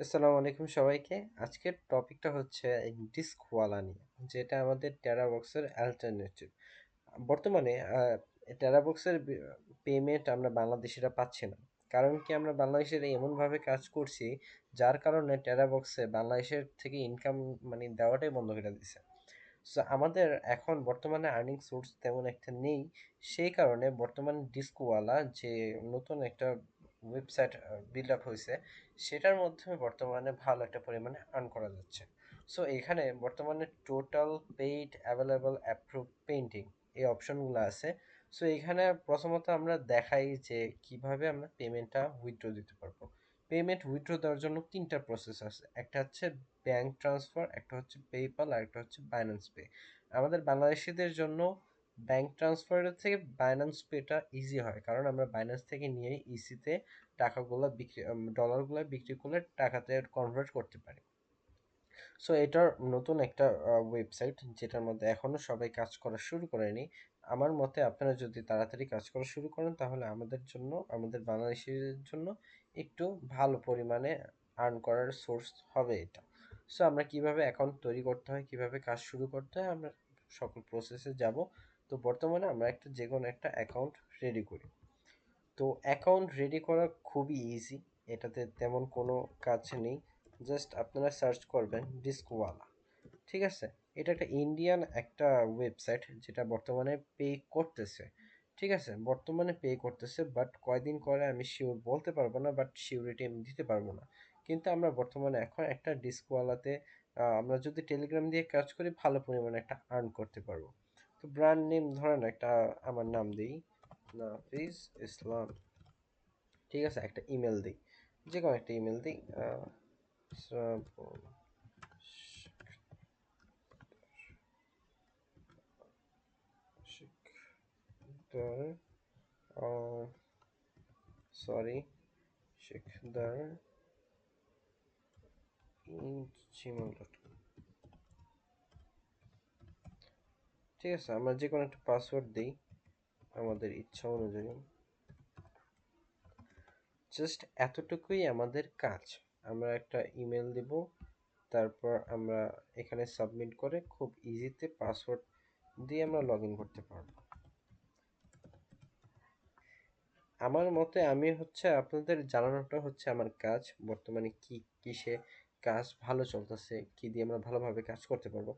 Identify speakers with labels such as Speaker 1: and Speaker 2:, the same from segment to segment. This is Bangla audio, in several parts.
Speaker 1: আসসালামু আলাইকুম সবাইকে। আজকের টপিকটা হচ্ছে ডিস্কওয়ালা নিয়ে, যেটা আমাদের টেরাবক্সের অ্যালটারনেটিভ বর্তমানে টেরাবক্সের পেমেন্ট আমরা বাংলাদেশিরা পাচ্ছি না। কারণ কি আমরা বাংলাদেশিরা এমনভাবে কাজ করছি, যার কারণে টেরাবক্সে বাংলাদেশের থেকে ইনকাম মানে দেওয়াটাই বন্ধ করে দিছে। সো আমাদের এখন বর্তমানে আর্নিং সোর্স তেমন একটা নেই। সেই কারণে বর্তমানে ডিস্কওয়ালা যে নতুন একটা ওয়েবসাইট বিল্ড আপ হয়েছে সেটার মাধ্যমে বর্তমানে ভালো একটা পরিমাণে আর্ন করা যাচ্ছে। সো এখানে বর্তমানে total paid available approve pending এই অপশনগুলো আছে। সো এখানে প্রথমত আমরা দেখাই যে কীভাবে আমরা পেমেন্টটা উইথড্র দিতে পারব। পেমেন্ট উইথড্র দেওয়ার জন্য তিনটা প্রসেস আছে। একটা হচ্ছে ব্যাঙ্ক ট্রান্সফার একটা হচ্ছে পেপাল আর একটা হচ্ছে বাইন্যান্স পে আমাদের বাংলাদেশিদের জন্য ব্যাঙ্ক ট্রান্সফারের থেকে বাইন্যান্স পেটা ইজি হয়। কারণ আমরা বাইন্যান্স থেকে নিয়ে ইসিতে টাকাগুলো বিক্রি ডলারগুলো বিক্রি করলে টাকাতে কনভার্ট করতে পারি। সো এটার নতুন একটা ওয়েবসাইট যেটার মধ্যে এখনও সবাই কাজ করা শুরু করেনি। আমার মতে আপনারা যদি তাড়াতাড়ি কাজ করা শুরু করেন, তাহলে আমাদের জন্য, আমাদের বাংলাদেশিদের জন্য একটু ভালো পরিমাণে আর্ন করার সোর্স হবে এটা। সো আমরা কীভাবে অ্যাকাউন্ট তৈরি করতে হয়, কীভাবে কাজ শুরু করতে হয়, আমরা সকল প্রসেসে যাব। তো বর্তমানে আমরা একটা যে কোনো একটা অ্যাকাউন্ট রেডি করি। তো অ্যাকাউন্ট রেডি করা খুবই ইজি এটাতে তেমন কোনো কাজ নেই। জাস্ট আপনারা সার্চ করবেন ডিস্কওয়ালা ঠিক আছে? এটা একটা ইন্ডিয়ান একটা ওয়েবসাইট যেটা বর্তমানে পে করতেছে, ঠিক আছে? বর্তমানে পে করতেছে বাট কয়দিন করে আমি শিওর বলতে পারব না বাট শিওরিটি আমি দিতে পারব না। কিন্তু আমরা বর্তমানে এখন একটা ডিস্কওয়ালাতে আমরা যদি টেলিগ্রাম দিয়ে কাজ করি, ভালো পরিমাণে একটা আর্ন করতে পারব। ব্র্যান্ড নেম ধরেন একটা আমার নাম দিই। নাফিজ ইসলাম। ঠিক আছে, একটা ইমেল দিই। যে কোনো একটা ইমেল দিই। সরি শিকদার জিমেল ডট ঠিক আছে, আমরা যে কোনো একটা পাসওয়ার্ড দিই আমাদের ইচ্ছা অনুযায়ী। জাস্ট এতটুকুই আমাদের কাজ। আমরা একটা ইমেল দেব, তারপর আমরা এখানে সাবমিট করে খুব ইজিতে পাসওয়ার্ড দিয়ে আমরা লগ করতে পারব। আমার মতে আমি হচ্ছে আপনাদের জানানোটা হচ্ছে আমার কাজ, বর্তমানে কি, কিসে কাজ ভালো চলতেছে, কি দিয়ে আমরা ভালোভাবে কাজ করতে পারব?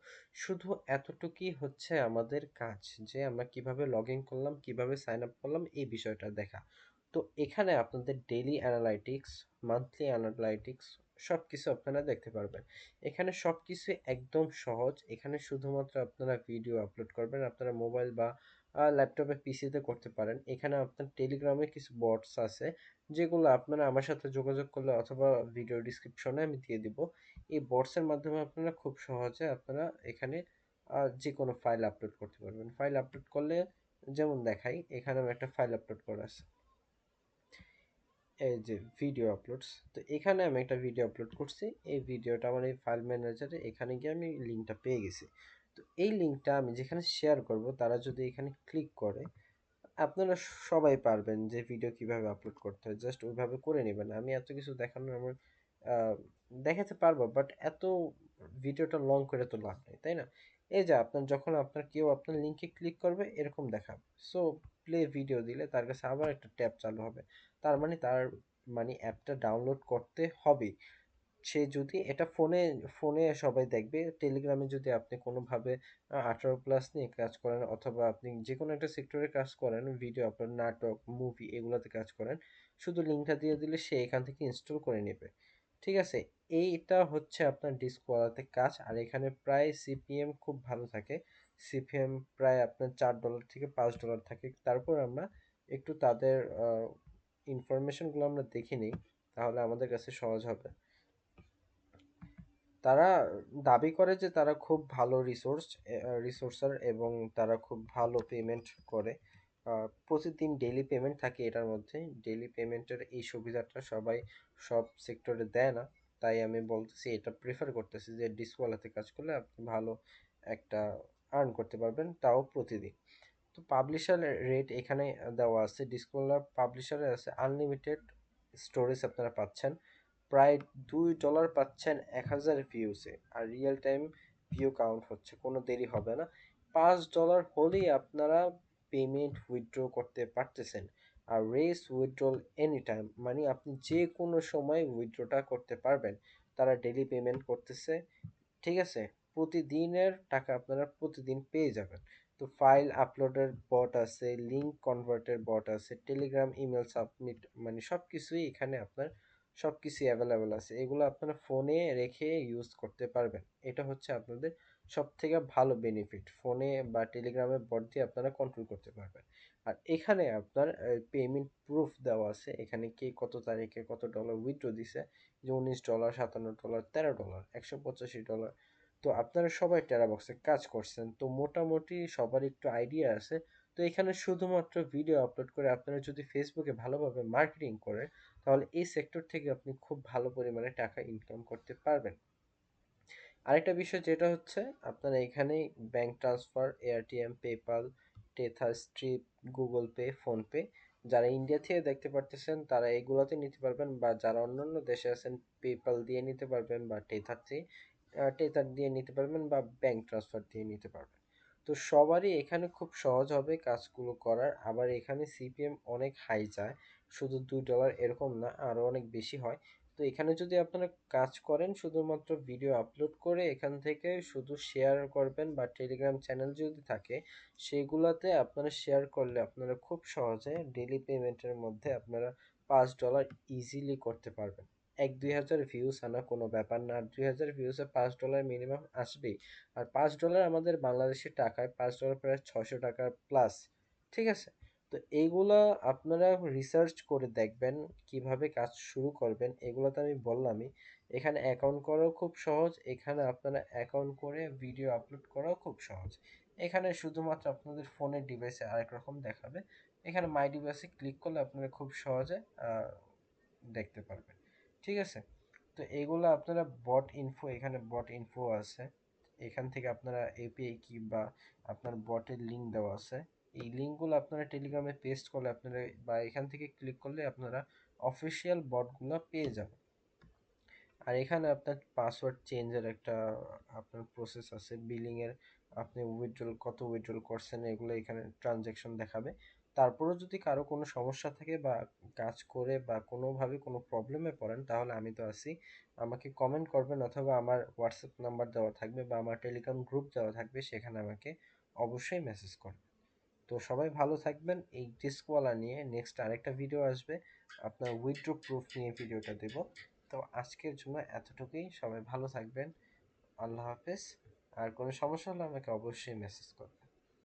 Speaker 1: শুধু এতটুকুই হচ্ছে আমাদের কাজ যে আমরা কীভাবে লগ ইন করলাম, কীভাবে সাইন আপ করলাম, এই বিষয়টা দেখা। তো এখানে আপনাদের ডেইলি অ্যানালাইটিক্স মান্থলি অ্যানালাইটিক্স সব কিছু আপনারা দেখতে পারবেন। এখানে সব কিছু একদম সহজ। এখানে শুধুমাত্র আপনারা ভিডিও আপলোড করবেন, আপনারা মোবাইল বা ল্যাপটপে পিসিতে করতে পারেন। এখানে আপনার টেলিগ্রামে কিছু বটস আছে, যেগুলো আপনারা আমার সাথে যোগাযোগ করলে অথবা ভিডিও ডিসক্রিপশনে আমি দিয়ে দিব। এই বটসের মাধ্যমে আপনারা খুব সহজে আপনারা এখানে যে কোনো ফাইল আপলোড করতে পারবেন। ফাইল আপলোড করলে, যেমন দেখাই এখানে আমি একটা ফাইল আপলোড করা আছে। এই যে ভিডিও আপলোডস তো এখানে আমি একটা ভিডিও আপলোড করছি। এই ভিডিওটা আমার এই ফাইল ম্যানেজারে এখানে গিয়ে আমি লিঙ্কটা পেয়ে গেছি। তো এই লিঙ্কটা আমি যেখানে শেয়ার করব, তারা যদি এখানে ক্লিক করে, আপনারা সবাই পারবেন যে ভিডিও কীভাবে আপলোড করতে হয়। জাস্ট ওইভাবে করে নেবেন। আমি এত কিছু দেখানোর আমার দেখাতে পারব বাট এত ভিডিওটা লং করে তো লাভ নেই, তাই না? এই যে আপনার, যখন আপনার কেউ আপনার লিঙ্কে ক্লিক করবে, এরকম দেখাবে। সো প্লে ভিডিও দিলে তার কাছে আবার একটা ট্যাব চালু হবে। তার মানে তার মানে অ্যাপটা ডাউনলোড করতে হবে সে যদি, এটা ফোনে ফোনে সবাই দেখবে। টেলিগ্রামে যদি আপনি কোনোভাবে আঠারো প্লাস নিয়ে কাজ করেন অথবা আপনি যে কোনো একটা সেক্টরে কাজ করেন ভিডিও আপনার নাটক মুভি এগুলোতে কাজ করেন, শুধু লিঙ্কটা দিয়ে দিলে সে এখান থেকে ইনস্টল করে নেবে। ঠিক আছে? এইটা হচ্ছে আপনার ডিসকোয়ালাতে কাজ। আর এখানে প্রায় সিপিএম খুব ভালো থাকে। সিপিএম প্রায় আপনার চার ডলার থেকে পাঁচ ডলার থাকে। তারপর আমরা একটু তাদের ইনফরমেশনগুলো আমরা দেখে নিই, তাহলে আমাদের কাছে সহজ হবে। তারা দাবি করে যে তারা খুব ভালো রিসোর্স রিসোর্সার এবং তারা খুব ভালো পেমেন্ট করে। প্রতিদিন ডেইলি পেমেন্ট থাকে এটার মধ্যে। ডেইলি পেমেন্টের এই সুবিধাটা সবাই সব সেক্টরে দেয় না। তাই আমি বলতেছি এটা প্রেফার করতেছি যে ডিসকোয়ালাতে কাজ করলে আপনি ভালো একটা আর্ন করতে পারবেন তাও প্রতিদিন। তো পাবলিশার রেট এখানে দেওয়া আছে। ডিসকোয়ালা পাবলিশারে আছে আনলিমিটেড স্টোরেজ আপনারা পাচ্ছেন। প্রায় দুই ডলার পাচ্ছেন এক হাজার ভিউসে আর রিয়েল টাইম ভিউ কাউন্ট হচ্ছে, কোনো দেরি হবে না। পাঁচ ডলার হলেই আপনারা পেমেন্ট উইথড্র করতে পারতেছেন। আর রেস উইথড্রল এনি টাইম মানে আপনি যে কোনো সময় উইথড্রটা করতে পারবেন। তারা ডেলি পেমেন্ট করতেছে, ঠিক আছে? প্রতিদিনের টাকা আপনারা প্রতিদিন পেয়ে যাবেন। তো ফাইল আপলোডের বট আছে লিঙ্ক কনভার্টের বট আছে টেলিগ্রাম ইমেল সাবমিট মানে সব কিছুই এখানে আপনার সব কিছুই অ্যাভেলেবেল আছে। এগুলো আপনারা ফোনে রেখে ইউজ করতে পারবেন। এটা হচ্ছে আপনাদের সব থেকে ভালো বেনিফিট ফোনে বা টেলিগ্রামে বট দিয়ে আপনারা কন্ট্রোল করতে পারবেন। আর এখানে আপনার পেমেন্ট প্রুফ দেওয়া আছে। এখানে কে কত তারিখে কত ডলার উইথড্র দিছে? যে উনিশ ডলার সাতান্ন ডলার তেরো ডলার একশো পঁচাশি ডলার তো আপনারা সবাই টেরাবক্সে কাজ করছেন। তো মোটামুটি সবার একটু আইডিয়া আছে। তো এখানে শুধুমাত্র ভিডিও আপলোড করে আপনারা যদি ফেসবুকে ভালোভাবে মার্কেটিং করেন তাহলে এই সেক্টর থেকে আপনি খুব ভালো পরিমাণে টাকা ইনকাম করতে পারবেন। আরেকটা বিষয় যেটা হচ্ছে, আপনারা এখানে bank transfer Airtm PayPal টেথা Stripe Google Pay PhonePe যারা ইন্ডিয়া থেকে দেখতে পারতেছেন, তারা এগুলোতে নিতে পারবেন বা যারা অন্যান্য দেশে আছেন পেপাল দিয়ে নিতে পারবেন বা টেথার দিয়ে টেথার দিয়ে নিতে পারবেন বা ব্যাংক ট্রান্সফার দিয়ে নিতে পারবেন। তো সবারই এখানে খুব সহজ হবে কাজগুলো করার। আবার এখানে সিপিএম অনেক হাই যায়। শুধু দুই ডলার এরকম না আরও অনেক বেশি হয়। তো এখানে যদি আপনারা কাজ করেন, শুধুমাত্র ভিডিও আপলোড করে এখান থেকে শুধু শেয়ার করবেন বা টেলিগ্রাম চ্যানেল যদি থাকে, সেগুলোতে আপনারা শেয়ার করলে আপনারা খুব সহজে ডেলি পেমেন্টের মধ্যে আপনারা পাঁচ ডলার ইজিলি করতে পারবেন। এক দুই হাজার ভিউস আনা কোনো ব্যাপার না, আর দুই হাজার ভিউসে পাঁচ ডলার মিনিমাম আসবেই। আর পাঁচ ডলার আমাদের বাংলাদেশের টাকায়, পাঁচ ডলার প্রায় ছশো টাকা প্লাস ঠিক আছে? তো এইগুলা আপনারা রিসার্চ করে দেখবেন, কীভাবে কাজ শুরু করবেন, এগুলো তো আমি বললামই। এখানে অ্যাকাউন্ট করাও খুব সহজ, এখানে আপনারা অ্যাকাউন্ট করে ভিডিও আপলোড করাও খুব সহজ। এখানে শুধুমাত্র আপনাদের ফোনের ডিভাইসে আরেক রকম দেখাবে। এখানে মাই ডিভাইসে ক্লিক করলে আপনারা খুব সহজে দেখতে পারবেন। ঠিক আছে? তো এগুলো আপনারা বট ইনফো এখানে বট ইনফো আছে। এখান থেকে আপনারা এপিআই কি বা আপনার বটের লিঙ্ক দেওয়া আছে। এই লিঙ্কগুলো আপনারা টেলিগ্রামে পেস্ট করলে আপনারা বা এখান থেকে ক্লিক করলে আপনারা অফিসিয়াল বটগুলো পেয়ে যাবেন। আর এখানে আপনার পাসওয়ার্ড চেঞ্জের একটা আপনার প্রসেস আছে। বিলিংয়ের আপনি উইথড্রল কত উইথড্রল করছেন এগুলো এখানে ট্রানজ্যাকশন দেখাবে। তারপরেও যদি কারও কোনো সমস্যা থাকে বা কাজ করে বা কোনোভাবে কোনো প্রবলেমে পড়েন, তাহলে আমি তো আছি। আমাকে কমেন্ট করবেন অথবা আমার হোয়াটসঅ্যাপ নাম্বার দেওয়া থাকবে বা আমার টেলিগ্রাম গ্রুপ দেওয়া থাকবে, সেখানে আমাকে অবশ্যই মেসেজ করবেন। তো সবাই ভালো থাকবেন। এই ডিস্কওয়ালা নিয়ে নেক্সট আরেকটা ভিডিও আসবে। আপনার উইথড্র প্রুফ নিয়ে ভিডিওটা দেব। তো আজকের জন্য এতটুকুই। সবাই ভালো থাকবেন। আল্লাহ হাফেজ। আর কোনো সমস্যা হলে আমাকে অবশ্যই মেসেজ করবেন।